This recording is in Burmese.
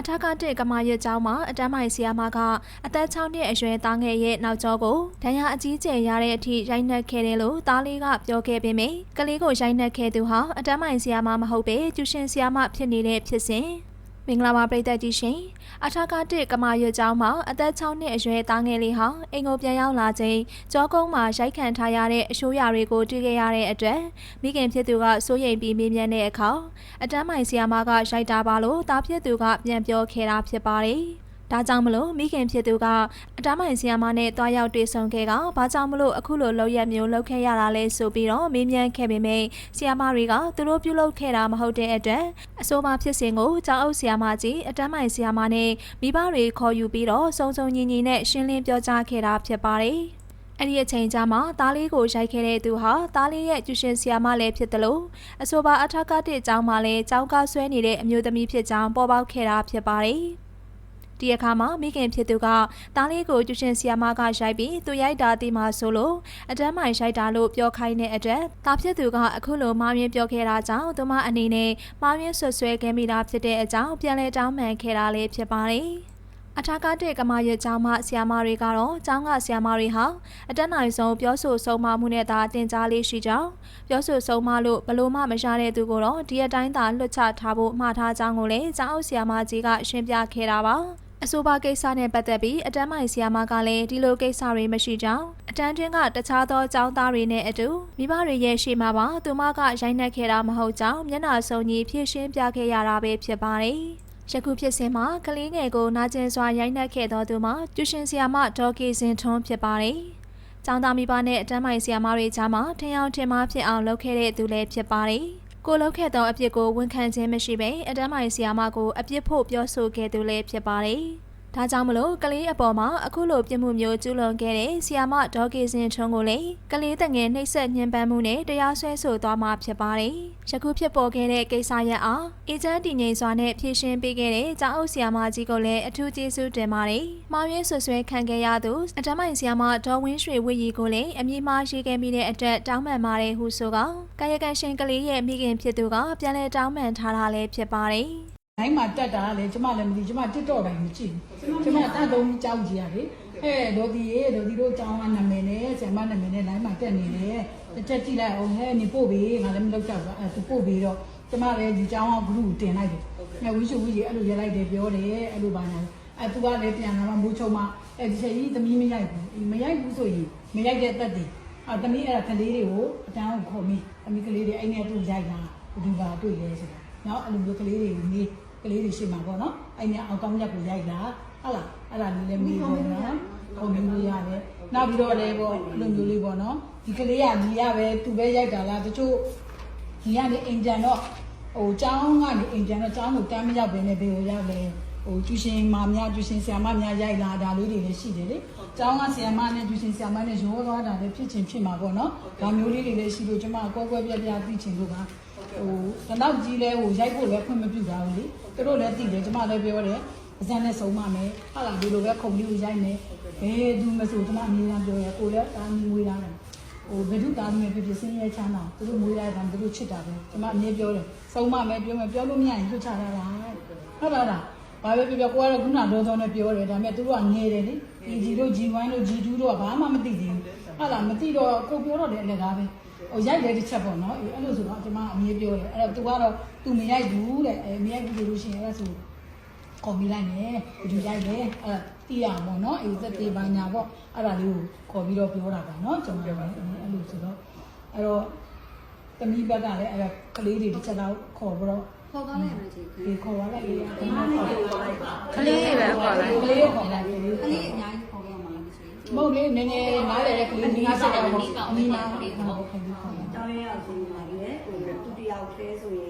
အထက်ကတဲ့ကမာရွတ်ကျောင်းမှာအတန်းမိုင်ဆီယာမကအသက်6နှစ်အရွယ်သားငယ်ရဲ့နောက်ကျောကိုဒဏ်ရာအကြီးကျယ်ရတဲ့အထိရိုက်နှက်ခဲ့တယ်လို့သားလေးကပြောခဲ့ပေမယ့်ကလေးကိုရိုက်နှက်ခဲ့သူဟာအတန်းမိုင်ဆီယာမမဟုတ်ပဲကျူရှင်ဆီယာမဖြစ်နေတဲ့ဖြစ်စဉ် မင်္ဂလာပါပရိသတ်ကြီးရှင်အထက်ကတဲ့ကမာရွတ်ကျောင်းမှာအသက်6နှစ်အရွယ်သားငယ်လေးဟာအင်ကိုပြန်ရောက်လာချိန်ကြောကုန်းမှာရိုက်ခံထားရတဲ့အရှိုးရာတွေကိုတွေ့ခဲ့ရတဲ့အတွက်မိခင်ဖြစ်သူကစိုးရိမ်ပြီးမေးမြန်းတဲ့အခါအတန်းမိုင်ဆီယာမကရိုက်တာပါလို့တားဖြစ်သူကပြန်ပြောခဲ့တာဖြစ်ပါတယ်။ ဒါကြောင့်မလို့မိခင်ဖြစ်သူကအတန်းမိုင်ဆီယာမနဲ့တွားရောက်တွေ့ဆုံခဲ့ကဘာကြောင့်မလို့အခုလိုလောက်ရက်မျိုးလောက်ခဲ့ရတာလဲဆိုပြီးတော့မေးမြန်းခဲ့ပေမယ့်ဆီယာမတွေကသူတို့ပြုလုပ်ခဲ့တာမဟုတ်တဲ့အတွက်အဆိုပါဖြစ်စဉ်ကိုကျောင်းအုပ်ဆီယာမကြီးအတန်းမိုင်ဆီယာမနဲ့မိဘတွေခေါ်ယူပြီးတော့စုံစုံညီညီနဲ့ရှင်းလင်းပြောကြားခဲ့တာဖြစ်ပါတယ်။အဲ့ဒီအချိန်ကြာမှာသားလေးကိုရိုက်ခဲ့တဲ့သူဟာသားလေးရဲ့ကျူရှင်ဆီယာမလည်းဖြစ်တယ်လို့အဆိုပါအထက်ကတစ်ကျောင်းမှာလည်းကျောင်းကားဆွဲနေတဲ့အမျိုးသမီးဖြစ်ကြောင်းပေါ်ပေါက်ခဲ့တာဖြစ်ပါတယ်။ ဒီအခါမှာမိခင်ဖြစ်သူကသားလေးကိုကျူရှင်ဆီယာမကရိုက်ပြီးသူရိုက်တာတီမှာဆိုလို့အတန်းမိုင်ရိုက်တာလို့ပြောခိုင်းတဲ့အတွက်သားဖြစ်သူကအခုလိုမှားယွင်းပြောခဲ့တာကြောင့်သူမအနေနဲ့မှားယွင်းဆွဆွဲခဲ့မိတာဖြစ်တဲ့အကြောင်းပြန်လည်တောင်းပန်ခဲ့တာလည်းဖြစ်ပါတယ်။အထာကတဲ့ကမာရွတ်ကျောင်းမှဆရာမတွေကတော့ကျောင်းကဆရာမတွေဟာအတက်နိုင်ဆုံးပြောဆိုဆုံးမမှုနဲ့သာတင် जा လေးရှိကြောင်းပြောဆိုဆုံးမလို့ဘလို့မှမရတဲ့သူကိုတော့ဒီအတိုင်းသာလွတ်ချထားဖို့မှားထားကြောင်းကိုလည်းကျောင်းအုပ်ဆရာမကြီးကရှင်းပြခဲ့တာပါ အဆိုပါကိစ္စနဲ့ပတ်သက်ပြီးအတန်းမိုင်ဆီယာမကလည်းဒီလိုကိစ္စတွေမရှိကြောင်းအတန်းတွင်းကတခြားသောကျောင်းသားတွေနဲ့အတူမိဘတွေရဲ့ရှေ့မှာပါသူမကရိုက်နှက်ခဲ့တာမဟုတ်ကြောင်းမျက်နှာစုံကြီးဖြည့်ရှင်းပြခဲ့ရတာပဲဖြစ်ပါတယ်။ယခုဖြစ်စဉ်မှာကလေးငယ်ကိုနာကျင်စွာရိုက်နှက်ခဲ့သောသူမှာကျူရှင်ဆီယာမဒေါ်ကေစင်ထွန်းဖြစ်ပါတယ်။ကျောင်းသားမိဘနဲ့အတန်းမိုင်ဆီယာမတွေကြားမှာထင်အောင်ထင်မှားဖြစ်အောင်လုပ်ခဲ့တဲ့သူလည်းဖြစ်ပါတယ်။ ကိုလုပ်ခဲ့သောအပြစ်ကိုဝန်ခံခြင်းမရှိဘဲအတန်းမိုင်ဆီယာမကိုအပြစ်ဖို့ပြောဆိုခဲ့သူလည်းဖြစ်ပါတယ်။ ဒါကြောင့်မလို့ကလေးအပေါ်မှာအခုလိုပြစ်မှုမျိုးကျူးလွန်ခဲ့တဲ့ဆီယာမဒေါ်ကေစင်ထွန်းကိုလည်းကလေးတငယ်နှိပ်စက်ညှဉ်းပန်းမှုနဲ့တရားစွဲဆိုသွားမှာဖြစ်ပါတယ်။ယခုဖြစ်ပေါ်ခဲ့တဲ့ကိစ္စရပ်အားအေဂျင့်တည်ငြိမ်စွာနဲ့ဖြေရှင်းပေးခဲ့တဲ့ကျောင်းအုပ်ဆီယာမကြီးကိုလည်းအထူးကျေးဇူးတင်ပါတယ်။မှားယွင်းဆွဆွဲခံခဲ့ရသူအတမိုင်ဆီယာမဒေါ်ဝင်းရွှေဝစ်ရီကိုလည်းအမည်မှားရေးခဲ့မိတဲ့အတွက်တောင်းပန်ပါတယ်ဟုဆိုကကာယကံရှင်ကလေးရဲ့မိခင်ဖြစ်သူကပြန်လည်တောင်းပန်ထားတာလည်းဖြစ်ပါတယ်။ တိုင်းမှာတက်တာလေကျမလည်းမသိကျမတစ်တော့တိုင်းမကြည့်ဘူးကျမတတ်သုံးကြောက်ကြည့်ရလေဟဲ့ဒေါ်ဒီရေဒေါ်ဒီတို့ကျောင်းကနာမည်နဲ့ဆရာမနာမည်နဲ့ line မှာတက်နေတယ်တစ်ချက်ကြည့်လိုက်အောင်ဟဲ့နေပို့ပေးငါလည်းမလုပ်တော့ဘူးအဲသူပို့ပေးတော့ကျမလည်းဒီကျောင်းက group တင်လိုက်တယ်ဟဲ့ဝီရှူဝီကြီးအဲ့လိုရလိုက်တယ်ပြောတယ်အဲ့လိုပါညာအဲသူကလည်းပြန်လာမှမိုးချုံမှအဲဒီချက်ကြီးသမီးမရိုက်ဘူးမရိုက်ဘူးဆိုရင်မရိုက်တဲ့တက်တယ်အဲသမီးအဲ့ဒါကလေးတွေကိုအတန်းကိုခေါ်မိသမီးကလေးတွေအဲ့နဲ့သူ့ရိုက်လာဘူးပါတွေ့လဲဆိုတာနော်အဲ့လိုမျိုးကလေးတွေကိုမေးက လေးတွေရှိမှာပေါ့နော်အဲ့ညအောင်ကောင်းရက်ကိုရိုက်တာဟုတ်လားအဲ့ဒါလေးလည်းမေးပေါ့နော်ဟိုမျိုးလေးရတယ်နောက်ပြီးတော့လည်းပေါ့အဲ့လိုမျိုးလေးပေါ့နော်ဒီကလေးကညီရပဲသူပဲရိုက်တာလားတချို့ညီရနေအင်ဂျန်တော့ဟိုကျောင်းကနေအင်ဂျန်တော့ကျောင်းကိုတမ်းမရောက်ဘဲနဲ့ဘေကိုရောက်လေဟိုကျူရှင်မများကျူရှင်ဆရာမများရိုက်လာဒါလေးတွေလည်းရှိတယ်လေကျောင်းကဆရာမနဲ့ကျူရှင်ဆရာမနဲ့ရောသွားတာလည်းဖြစ်ချင်းဖြစ်မှာပေါ့နော်ဒါမျိုးလေးတွေလည်းရှိလို့ကျမအကွဲကွဲပြားပြားသိချင်လို့ပါ ဟိုတော့ကြီးလဲဟိုရိုက်ဖို့လည်းခွင့်မပြုတာဘူးလေသူတို့လည်းသိတယ်ကျမလည်းပြောတယ်အစမ်းနဲ့ဆုံးမမယ်ဟာလာဒီလိုပဲခုံလေးကိုရိုက်မယ်ဘယ်သူမဆိုကျမအမြဲတမ်းပြောရကိုလည်းတာမီမွေးလာတယ်ဟိုဘယ်သူတာမီပြပြစင်းရဲချမ်းတာသူတို့မွေးလာတယ်သူတို့ချစ်တာပဲကျမအမြဲပြောတယ်ဆုံးမမယ်ပြောမယ်ပြောလို့မရရင်လွတ်ချတာလားဟုတ်လားလားဘာပဲပြောပြောကိုကတော့ခုနတော့တော့နဲ့ပြောတယ်ဒါပေမဲ့သူတို့ကငယ်တယ်လေဒီဂျီတို့ G1 တို့ G2 တို့ကဘာမှမသိသေးဘူးဟုတ်လားမသိတော့ကိုပြောတော့တယ်အလကားပဲ ဟိုရိုက်တယ်တစ်ချက်ပေါ့နော်အေးအဲ့လိုဆိုတော့ကျွန်မအမြဲပြောတယ်အဲ့တော့ तू ကတော့ तू မရိုက်ဘူးတဲ့အဲမရိုက်ဘူးလို့ရှိရင်အဲ့ဒါဆိုခေါ်မိလိုက်မယ်ဘယ်သူရိုက်လဲအဲ့တီးရမှာပေါ့နော်အေးသက်သေးပါညာပေါ့အဲ့ဒါလေးကိုခေါ်ပြီးတော့ပြောတာပါနော်ကျွန်တော်လည်းအဲ့လိုဆိုတော့အဲ့တော့တမီးဘက်ကလည်းအဲ့ကလေးတွေတစ်ချက်တော့ခေါ်ပြီးတော့ခေါ်သွားလိုက်မယ်ကြီးဒီခေါ်ရလိုက်လေကဒီမှာနေခေါ်လိုက်ပါကလေးတွေပဲခေါ်လိုက်ကလေးကိုခေါ်လိုက်လေကလေးအများကြီးခေါ်ရ မှာလားမရှိဘူးမဟုတ်လေနည်းနည်းနားလေတဲ့ကလေးနီးစက်တော့နီးနားဟုတ်ဟုတ်ဟုတ်ကျောင်းလေးရောက်ဆိုနေပါလေဟိုသူတယောက်တည်းဆိုရင်